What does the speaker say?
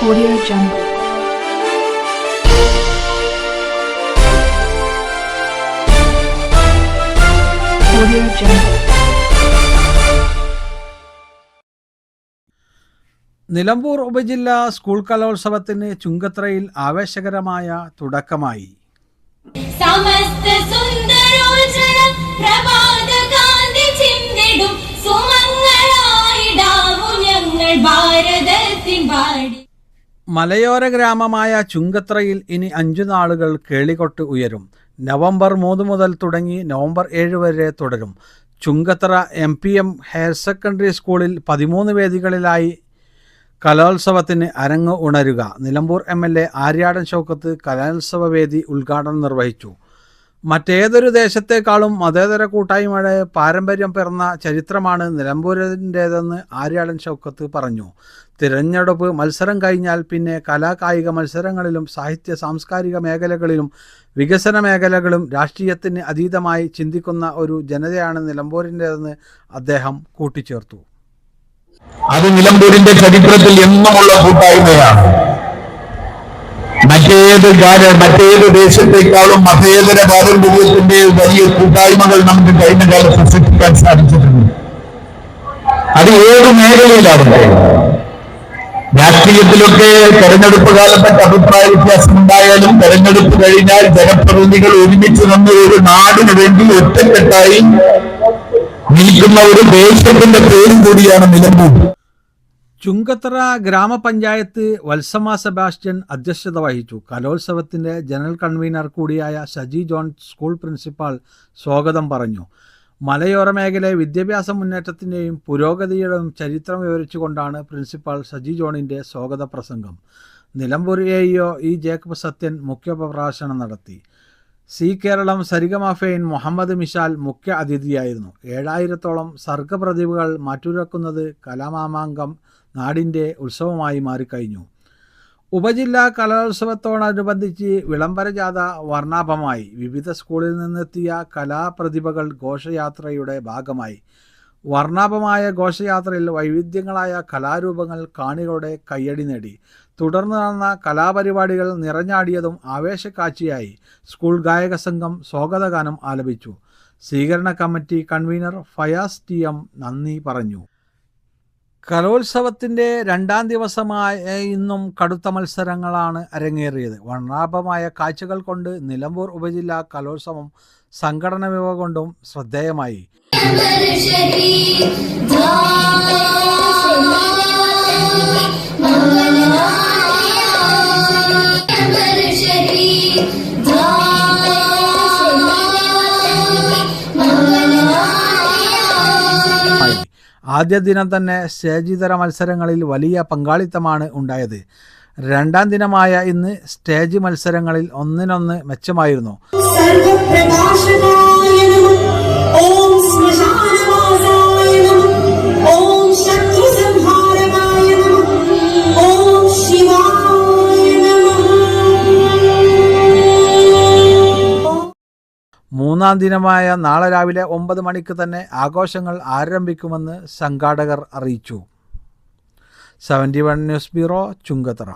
Audio Jungle. Audio Jungle. Nilambur ഉപജില്ലാ school കലോത്സവത്തിന് ചുങ്കത്രയിൽ ആവേശകരമായ തുടക്കമായി സമസ്ത സുന്ദരോജ്വലം പ്രഭാതകാന്തി ചിന്തിടും സുമംഗളായിടാവു ഞങ്ങൾ ഭാരതത്തിൻ പാടി മലയോര ഗ്രാമമായ ചുങ്കത്രയിൽ ഇനി അഞ്ചു നാളുകൾ കേളികൊട്ട് ഉയരും. നവംബർ മൂന്ന് മുതൽ തുടങ്ങി നവംബർ ഏഴ് വരെ തുടരും. Chungathara M P M higher secondary സ്കൂളിൽ പതിമൂന്ന് വേദികളിലായി കലോത്സവത്തിന് അരങ്ങ് ഉണരുക. Nilambur M L A Aryadan Shoukath കലോത്സവ വേദി ഉദ്ഘാടനം നിർവഹിച്ചു. മറ്റേതൊരു ദേശത്തെക്കാളും മതേതര കൂട്ടായ്മയുടെ പാരമ്പര്യം പിറന്ന ചരിത്രമാണ് നിലമ്പൂരിന്റേതെന്ന് ആര്യാടൻ ഷൗക്കത്ത് പറഞ്ഞു. തിരഞ്ഞെടുപ്പ് മത്സരം കഴിഞ്ഞാൽ പിന്നെ കലാകായിക മത്സരങ്ങളിലും സാഹിത്യ സാംസ്കാരിക മേഖലകളിലും വികസന മേഖലകളും രാഷ്ട്രീയത്തിന് അതീതമായി ചിന്തിക്കുന്ന ഒരു ജനതയാണ് നിലമ്പൂരിന്റേതെന്ന് അദ്ദേഹം കൂട്ടിച്ചേർത്തു. അത് നിലമ്പൂരിന്റെ ചരിത്രത്തിൽ എന്നുമുള്ള കൂട്ടായ്മയാണ്. മറ്റേത് മറ്റേത് ദേശത്തേക്കാളും മതേതര പാരമ്പര്യത്തിന്റെ വലിയ കൂട്ടായ്മകൾ നമുക്ക് കഴിഞ്ഞ കാലത്ത് സൃഷ്ടിക്കാൻ സാധിച്ചിട്ടുണ്ട്. അത് ഏത് മേഖലയിലാവട്ടെ രാഷ്ട്രീയത്തിലൊക്കെ തെരഞ്ഞെടുപ്പ് കാലത്തൊക്കെ അഭിപ്രായ വ്യത്യാസം ഉണ്ടായാലും തെരഞ്ഞെടുപ്പ് കഴിഞ്ഞാൽ ജനപ്രതിനിധികൾ ഒരുമിച്ച് നിന്ന് ഒരു നാടിന് വേണ്ടി ഒറ്റക്കെട്ടായി നിൽക്കുന്ന ഒരു ദേശത്തിന്റെ പേരും കൂടിയാണ് നിലമ്പൂർ. ചുങ്കത്തറ ഗ്രാമപഞ്ചായത്ത് വത്സമ സെബാസ്റ്റ്യൻ അധ്യക്ഷത വഹിച്ചു. കലോത്സവത്തിന്റെ ജനറൽ കൺവീനർ കൂടിയായ ഷജി ജോൺ സ്കൂൾ പ്രിൻസിപ്പാൾ സ്വാഗതം പറഞ്ഞു. മലയോര മേഖലയിലെ വിദ്യാഭ്യാസ മുന്നേറ്റത്തിന്റെയും പുരോഗതിയുടെയും ചരിത്രം വിവരിച്ചുകൊണ്ടാണ് പ്രിൻസിപ്പാൾ ഷജി ജോണിന്റെ സ്വാഗത പ്രസംഗം. Nilambur A E Jacob Sathyan മുഖ്യപ്രഭാഷണം നടത്തി. സി കേരളം സരിഗമാഫെയിൻ മുഹമ്മദ് മിഷാൽ മുഖ്യ അതിഥിയായിരുന്നു. ഏഴായിരത്തോളം സർഗപ്രതിഭകൾ മാറ്റുരക്കുന്നത് കലാമാമാങ്കം നാടിന്റെ ഉത്സവമായി മാറിക്കഴിഞ്ഞു. ഉപജില്ലാ കലോത്സവത്തോടനുബന്ധിച്ച് വിളംബര ജാഥ വർണാഭമായി. വിവിധ സ്കൂളിൽ നിന്നെത്തിയ കലാപ്രതിഭകൾ ഘോഷയാത്രയുടെ ഭാഗമായി. വർണാഭമായ ഘോഷയാത്രയിൽ വൈവിധ്യങ്ങളായ കലാരൂപങ്ങൾ കാണികളുടെ കയ്യടി നേടി. തുടർന്ന് നടന്ന കലാപരിപാടികൾ നിറഞ്ഞാടിയതും ആവേശക്കാഴ്ചയായി സ്കൂൾ ഗായക സംഘം സ്വാഗതഗാനം ആലപിച്ചു. സ്വീകരണ committee convener Fayas T M നന്ദി പറഞ്ഞു. കലോത്സവത്തിന്റെ രണ്ടാം ദിവസമായ ഇന്നും കടുത്ത മത്സരങ്ങളാണ് അരങ്ങേറിയത്. വർണാഭമായ കാഴ്ചകൾ കൊണ്ട് നിലമ്പൂർ ഉപജില്ലാ കലോത്സവം സംഘടന വിവ കൊണ്ടും ശ്രദ്ധേയമായി. ആദ്യ ദിനം തന്നെ സ്റ്റേജിതര മത്സരങ്ങളിൽ വലിയ പങ്കാളിത്തമാണ് ഉണ്ടായത്. രണ്ടാം ദിനമായ ഇന്ന് സ്റ്റേജ് മത്സരങ്ങളിൽ ഒന്നിനൊന്ന് മെച്ചമായിരുന്നു. മൂന്നാം ദിനമായ നാളെ രാവിലെ ഒമ്പത് മണിക്ക് തന്നെ ആഘോഷങ്ങൾ ആരംഭിക്കുമെന്ന് സംഘാടകർ അറിയിച്ചു. Seventy one news bureau Chungathara.